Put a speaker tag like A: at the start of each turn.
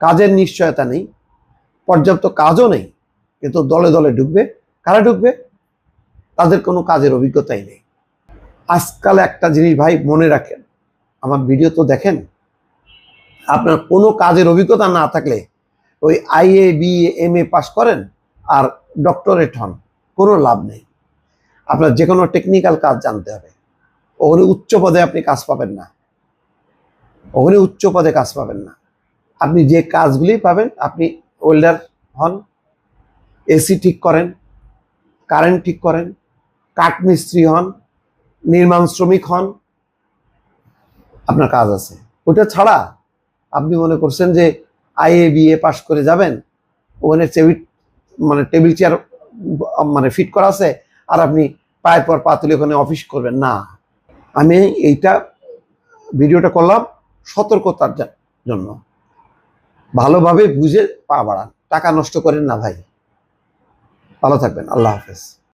A: কাজের নিশ্চয়তা নেই, পর্যাপ্ত কাজও নেই, কিন্তু দলে দলে ঢুকবে। কারা ঢুকবে? তাদের কোনো কাজের অভিজ্ঞতাই নেই। আজকাল একটা জিনিস ভাই মনে রাখেন, আমার ভিডিও তো দেখেন, আপনার কোনো কাজের অভিজ্ঞতা না থাকলে ওই IA B M A pass করেন আর ডক্টরেট হন, কোনো লাভ নেই। আপনার যে কোনো টেকনিক্যাল কাজ জানতে হবে। ওখানে উচ্চ পদে আপনি কাজ পাবেন না। ওখানে উচ্চ পদে কাজ পাবেন না। আপনি যে কাজগুলি পাবেন, আপনি ওয়েল্ডার হন, এসি ঠিক করেন, কারেন্ট ঠিক করেন কাঠমিস্ত্রি হন, নির্মাণ শ্রমিক হন, আপনার কাজ আছে। ওটা ছাড়া আপনি মনে করছেন যে আইএ বিএ পাস করে যাবেন, ওখানে টেবিল মানে টেবিল চেয়ার মানে ফিট করা আছে, আর আপনি পায়ের পর পা তুলে ওখানে অফিস করবেন। না, আমি এইটা, ভিডিওটা করলাম সতর্কতার জন্য। ভালোভাবে বুঝে পা বাড়ান। টাকা নষ্ট করেন না ভাই। ভালো থাকবেন। আল্লাহ হাফেজ।